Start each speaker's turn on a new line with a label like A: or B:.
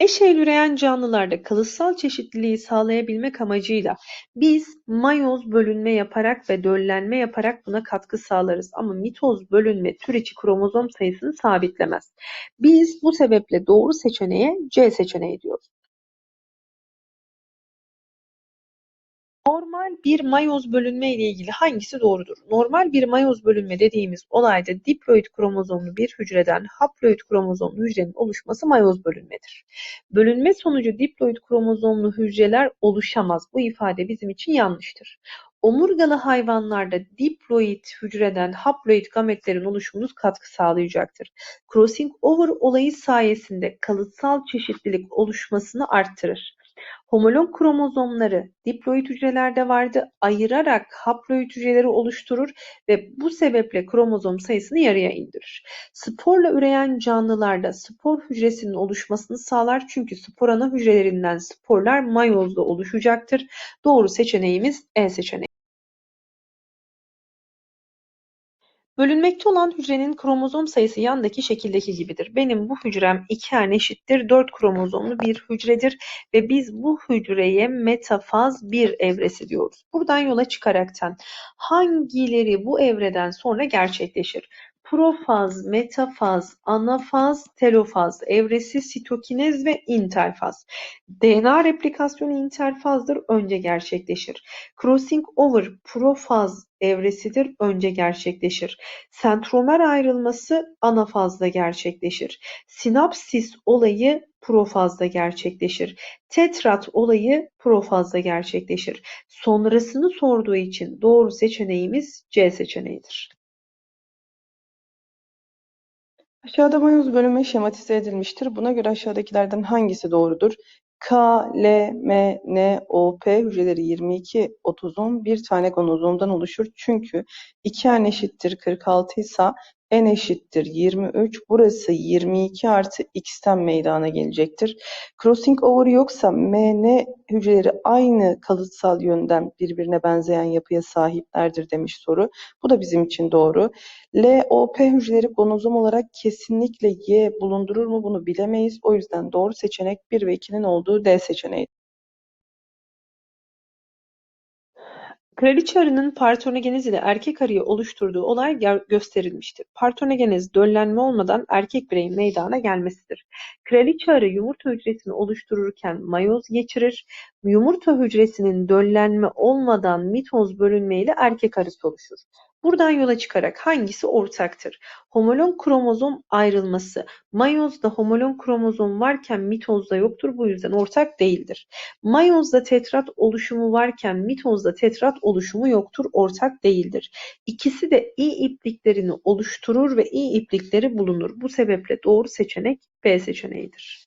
A: Eşeğil üreyen canlılarda kalıtsal çeşitliliği sağlayabilmek amacıyla biz mayoz bölünme yaparak ve döllenme yaparak buna katkı sağlarız. Ama mitoz bölünme tür içi kromozom sayısını sabitlemez. Biz bu sebeple doğru seçeneğe C seçeneği diyoruz. Normal bir mayoz bölünme ile ilgili hangisi doğrudur? Normal bir mayoz bölünme dediğimiz olayda diploid kromozomlu bir hücreden haploid kromozomlu hücrenin oluşması mayoz bölünmedir. Bölünme sonucu diploid kromozomlu hücreler oluşamaz. Bu ifade bizim için yanlıştır. Omurgalı hayvanlarda diploid hücreden haploid gametlerin oluşumunu katkı sağlayacaktır. Crossing over olayı sayesinde kalıtsal çeşitlilik oluşmasını arttırır. Homolog kromozomları diploid hücrelerde vardı, ayırarak haploid hücreleri oluşturur ve bu sebeple kromozom sayısını yarıya indirir. Sporla üreyen canlılarda spor hücresinin oluşmasını sağlar çünkü spor ana hücrelerinden sporlar mayozda oluşacaktır. Doğru seçeneğimiz E seçeneği. Bölünmekte olan hücrenin kromozom sayısı yandaki şekildeki gibidir. Benim bu hücrem 2 eşittir 4 kromozomlu bir hücredir ve biz bu hücreye metafaz bir evresi diyoruz. Buradan yola çıkaraktan hangileri bu evreden sonra gerçekleşir? Profaz, metafaz, anafaz, telofaz evresi sitokinez ve interfaz. DNA replikasyonu interfazdır, önce gerçekleşir. Crossing over profaz evresidir, önce gerçekleşir. Sentromer ayrılması anafazda gerçekleşir. Sinapsis olayı profazda gerçekleşir. Tetrat olayı profazda gerçekleşir. Sonrasını sorduğu için doğru seçeneğimiz C seçeneğidir.
B: Aşağıda mayoz bölünme şematize edilmiştir. Buna göre aşağıdakilerden hangisi doğrudur? K, L, M, N, O, P hücreleri 22, 30'un bir tane gonozomdan oluşur. Çünkü 2 n eşittir 46 ise n eşittir 23. Burası 22 artı x'ten meydana gelecektir. Crossing over yoksa M, N hücreleri aynı kalıtsal yönden birbirine benzeyen yapıya sahiplerdir demiş soru. Bu da bizim için doğru. L, O, P hücreleri gonozom olarak kesinlikle Y bulundurur mu bunu bilemeyiz. O yüzden doğru seçenek 1 ve 2'nin olduğu D seçeneği.
A: Kraliçe arının partonogenez ile erkek arıyı oluşturduğu olay gösterilmiştir. Partonogenez döllenme olmadan erkek bireyin meydana gelmesidir. Kraliçe arı yumurta hücresini oluştururken mayoz geçirir. Yumurta hücresinin döllenme olmadan mitoz bölünme ile erkek arısı oluşur. Buradan yola çıkarak hangisi ortaktır? Homolog kromozom ayrılması. Mayozda homolog kromozom varken mitozda yoktur. Bu yüzden ortak değildir. Mayozda tetrat oluşumu varken mitozda tetrat oluşumu yoktur. Ortak değildir. İkisi de i ipliklerini oluşturur ve i iplikleri bulunur. Bu sebeple doğru seçenek B seçeneğidir.